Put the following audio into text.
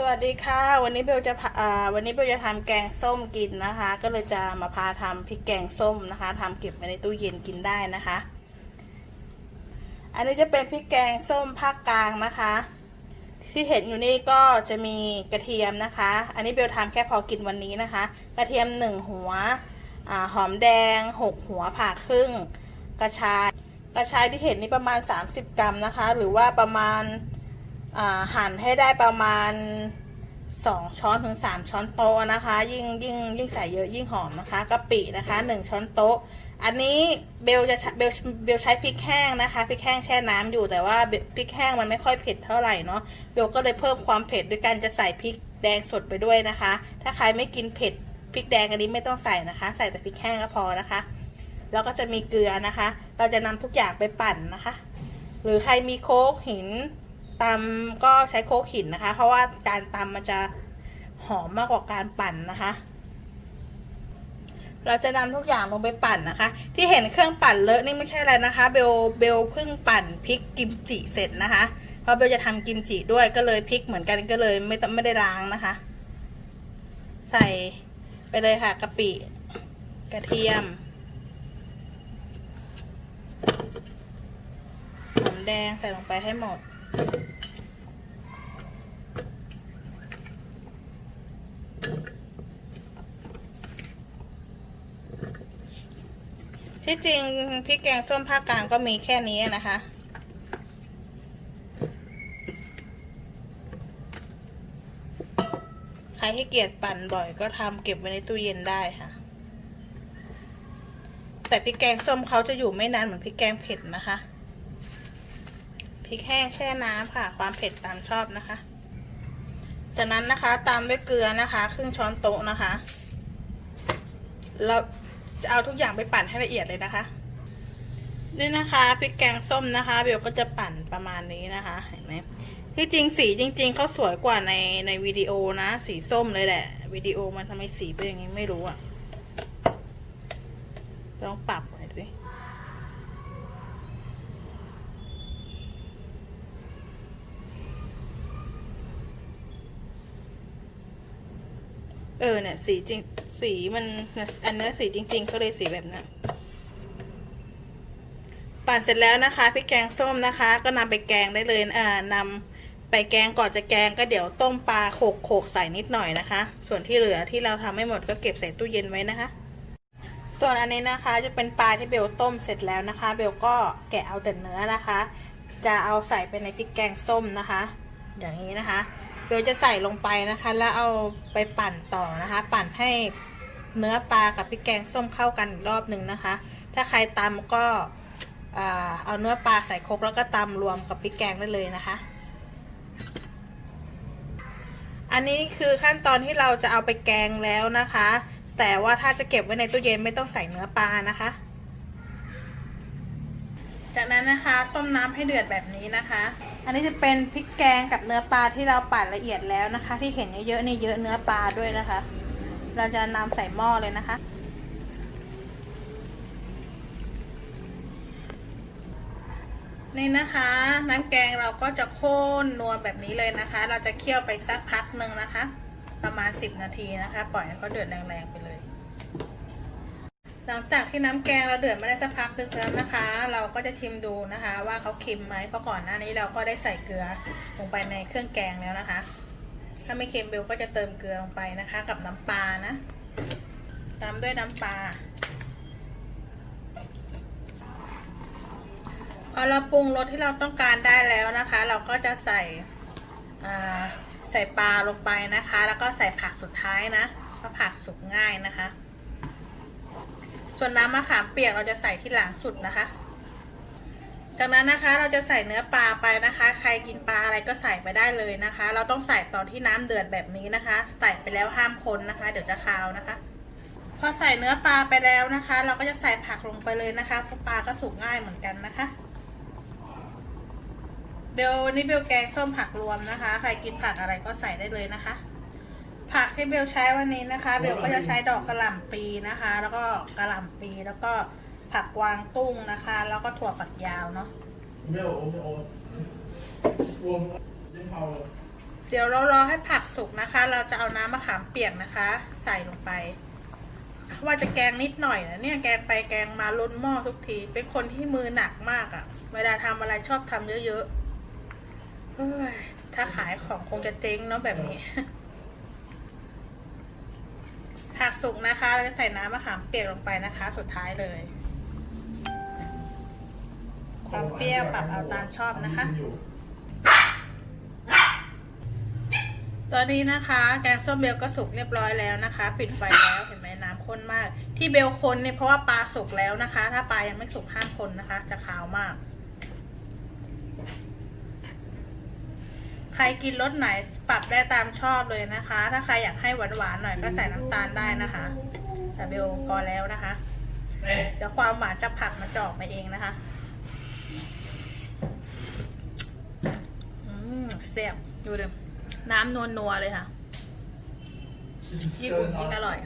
สวัสดีค่ะ วันนี้เบลจะอ่าวันนี้เบลจะทำแกงส้มกินนะคะ ก็เลยจะมาพาทำพริกแกงส้มนะคะทำเก็บไว้ในตู้เย็นกินได้นะคะ อันนี้จะเป็นพริกแกงส้มภาคกลางนะคะ ที่เห็นอยู่นี่ก็จะมีกระเทียมนะคะ อันนี้เบลทำแค่พอกินวันนี้นะคะ กระเทียมหนึ่งหัวอหอมแดงหกหัวผ่าครึ่ง กระชายกระชายที่เห็นนี่ประมาณ 30 กรัมนะคะ หรือว่าประมาณ หั่นให้ได้ประมาณ 2 ช้อนถึง 3 ช้อนโต๊ะนะคะ ยิ่งยิ่งยิ่งใส่เยอะยิ่งหอมนะคะกะปินะคะ 1 ช้อนโต๊ะ อันนี้เบลจะเบลเบลใช้พริกแห้งนะคะพริกแห้งแช่น้ำอยู่แต่ว่าพริกแห้งมันไม่ค่อยเผ็ดเท่าไหร่เนาะเบลก็เลยเพิ่มความเผ็ดด้วยการจะใส่พริกแดงสดไปด้วยนะคะ ถ้าใครไม่กินเผ็ดพริกแดงอันนี้ไม่ต้องใส่นะคะ ใส่แต่พริกแห้งก็พอนะคะแล้วก็จะมีเกลือนะคะ เราจะนำทุกอย่างไปปั่นนะคะ หรือใครมีโค้กหิน ตำก็ใช้โค้กหินนะคะ เพราะว่าการตำมันจะหอมมากกว่าการปั่นนะคะ เราจะนำทุกอย่างลงไปปั่นนะคะ ที่เห็นเครื่องปั่นเลอะนี่ไม่ใช่อะไรนะคะ เบลเบลเพิ่งปั่นพริกกิมจิเสร็จนะคะ เพราะเบลจะทำกิมจิด้วยก็เลยพริกเหมือนกันก็เลยไม่ต้องไม่ได้ล้างนะคะ ใส่ไปเลยค่ะกะปิกระเทียมหอมแดงใส่ลงไปให้หมด ที่จริงพริกแกงส้มภาคกลางก็มีแค่นี้นะคะ ใครที่เกียจปั่นบ่อยก็ทำเก็บไว้ในตู้เย็นได้ค่ะ แต่พริกแกงส้มเขาจะอยู่ไม่นานเหมือนพริกแกงเผ็ดนะคะพริกแห้งแช่น้ำค่ะ ความเผ็ดตามชอบนะคะ จากนั้นนะคะตามด้วยเกลือนะคะ ครึ่งช้อนโต๊ะนะคะ แล้ว จะเอาทุกอย่างไปปั่นให้ละเอียดเลยนะคะนี่นะคะพริกแกงส้มนะคะเบลก็จะปั่นประมาณนี้นะคะเห็นไหมที่จริงสีจริง ๆเขาสวยกว่าในในวิดีโอนะ สีส้มเลยแหละวิดีโอมันทำไมสีเป็นอย่างนี้ไม่รู้อะต้องปรับหน่อยสิเออเนี่ยสีจริง สีมันเนี่ยอันเนี้ยสีจริง ๆ ก็เลยสีแบบนั้นปั่นเสร็จแล้วนะคะพริกแกงส้มนะคะ ก็นำไปแกงได้เลยอ่านำไปแกงก่อนจะแกงก็เดี๋ยวต้มปลาโขกโขกใส่นิดหน่อยนะคะ ส่วนที่เหลือที่เราทำไม่หมดก็เก็บใส่ตู้เย็นไว้นะคะ ส่วนอันนี้นะคะจะเป็นปลาที่เบลต้มเสร็จแล้วนะคะ เบลก็แกะเอาแต่เนื้อนะคะ จะเอาใส่ไปในพริกแกงส้มนะคะ อย่างนี้นะคะ เบลจะใส่ลงไปนะคะ แล้วเอาไปปั่นต่อนะคะ ปั่นให้เนื้อปลากับพริกแกงส้มเข้ากันอีกรอบหนึ่งนะคะ ถ้าใครตำก็เอาเนื้อปลาใส่ครกแล้วก็ตำรวมกับพริกแกงได้เลยนะคะ อันนี้คือขั้นตอนที่เราจะเอาไปแกงแล้วนะคะ แต่ว่าถ้าจะเก็บไว้ในตู้เย็นไม่ต้องใส่เนื้อปลานะคะ จากนั้นนะคะต้มน้ำให้เดือดแบบนี้นะคะ อันนี้จะเป็นพริกแกงกับเนื้อปลาที่เราปั่นละเอียดแล้วนะคะ ที่เห็นเยอะๆนี่เยอะเนื้อปลาด้วยนะคะ เราจะนำใส่หม้อเลยนะคะ นี่นะคะ น้ำแกงเราก็จะข้นนัวแบบนี้เลยนะคะ เราจะเคี่ยวไปสักพักหนึ่งนะคะ ประมาณ 10 นาทีนะคะ ปล่อยให้เขาเดือดแรงๆไปเลย หลังจากที่น้ำแกงเราเดือดมาได้สักพักนึงแล้วนะคะ เราก็จะชิมดูนะคะ ว่าเขาเค็มไหมเพราะก่อนหน้านี้เราก็ได้ใส่เกลือลงไปในเครื่องแกงแล้วนะคะ ถ้าไม่เค็มเบลก็จะเติมเกลือลงไปนะคะ กับน้ำปลานะ ตามด้วยน้ำปลาพอเราปรุงรสที่เราต้องการได้แล้วนะคะ เราก็จะใส่ใส่ปลาลงไปนะคะ แล้วก็ใส่ผักสุดท้ายนะเพราะผักสุกง่ายนะคะ ส่วนน้ำมะขามเปียกเราจะใส่ที่หลังสุดนะคะ จากนั้นนะคะเราจะใส่เนื้อปลาไปนะคะ ใครกินปลาอะไรก็ใส่ไปได้เลยนะคะ เราต้องใส่ตอนที่น้ำเดือดแบบนี้นะคะ ใส่ไปแล้วห้ามคนนะคะ เดี๋ยวจะคาวนะคะ พอใส่เนื้อปลาไปแล้วนะคะ เราก็จะใส่ผักลงไปเลยนะคะเพราะปลาก็สุกง่ายเหมือนกันนะคะเบลนี่เบลแกงส้มผักรวมนะคะ ใครกินผักอะไรก็ใส่ได้เลยนะคะ ผักที่เบลใช้วันนี้นะคะ เบลก็จะใช้ดอกกระหล่ำปีนะคะ แล้วก็กระหล่ำปีแล้วก็ผักกวางตุ้งนะคะ แล้วก็ถั่วฝักยาวเนาะไม่โอ้โอ้รวมยังเผาเดี๋ยวเรารอให้ผักสุกนะคะ เราจะเอาน้ำมะขามเปียกนะคะ ใส่ลงไป ว่าจะแกงนิดหน่อยนะเนี่ยแกงไปแกงมาล้นหม้อทุกที เป็นคนที่มือหนักมากอะ่ะ เวลาทำอะไรชอบทำเยอะๆถ้าขายของคงจะเจ๊งเนาะแบบนี้ ผักสุกนะคะเราจะใส่น้ำมะขามเปียกลงไปนะคะ สุดท้ายเลยความเปรี้ยวปรับเอาตามชอบนะคะ ตอนนี้นะคะ แกงส้มเบลก็สุกเรียบร้อยแล้วนะคะ ปิดไฟแล้วเห็นไหมน้ำข้นมาก ที่เบลคนเนี่ยเพราะว่าปลาสุกแล้วนะคะ ถ้าปลายังไม่สุกห้ามคนนะคะ จะขาวมาก ใครกินรสไหนปรับได้ตามชอบเลยนะคะ ถ้าใครอยากให้หวานๆหน่อยก็ใส่น้ำตาลได้นะคะ แต่เบลพอแล้วนะคะเดี๋ยวความหวานจะผักมันจะออกมาเองนะคะอืมแซ่บดูดิน้ำนัวๆเลยค่ะยิ่งอุ่นยิ่งอร่อย